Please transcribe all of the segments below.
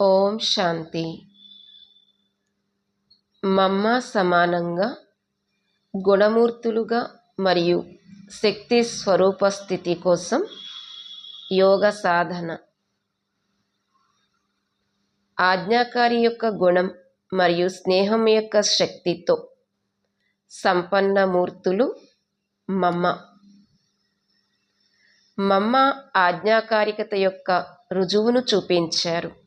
ఓం శాంతి. మమ్మ సమానంగా గుణమూర్తులుగా మరియు శక్తి స్వరూప స్థితి కోసం యోగ సాధన. ఆజ్ఞాకారి యొక్క గుణం మరియు స్నేహం యొక్క శక్తితో సంపన్న మూర్తులు మమ్మ. మమ్మ ఆజ్ఞాకారికత యొక్క రుజువును చూపించారు.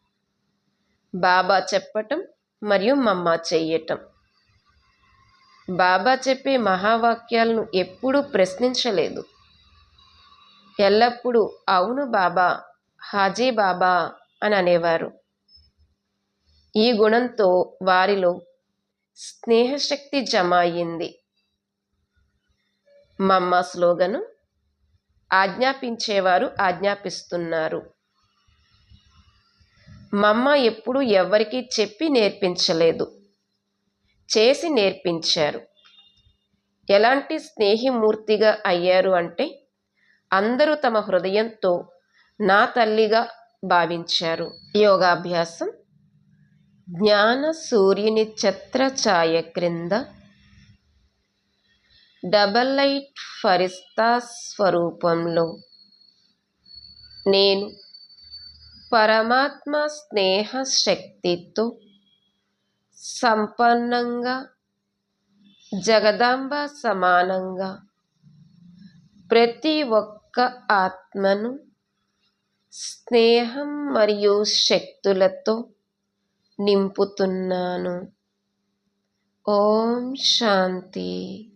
బాబా చెప్పటం మరియు మమ్మ చెయ్యటం. బాబా చెప్పే మహావాక్యాలను ఎప్పుడూ ప్రశ్నించలేదు. ఎల్లప్పుడూ అవును బాబా హాజీ బాబా అని అనేవారు. ఈ గుణంతో వారిలో స్నేహశక్తి జమ అయింది మమ్మ స్లోగను ఆజ్ఞాపించేవారు ఆజ్ఞాపిస్తున్నారు. మమ్మ ఎప్పుడు ఎవరికి చెప్పి నేర్పించలేదు. చేసి నేర్పించారు. ఎలాంటి స్నేహిమూర్తిగా అయ్యారు అంటే అందరూ తమ హృదయంతో నా తల్లిగా భావించారు. యోగాభ్యాసం. జ్ఞాన సూర్యుని ఛత్ర ఛాయ క్రింద డబల్ లైట్ ఫరిస్తా స్వరూపంలో నేను పరమాత్మ స్నేహ శక్తితో సంపన్నంగా జగదాంబ సమానంగా ప్రతి ఒక్క ఆత్మను స్నేహం మరియు శక్తులతో నింపుతున్నాను. ఓం శాంతి.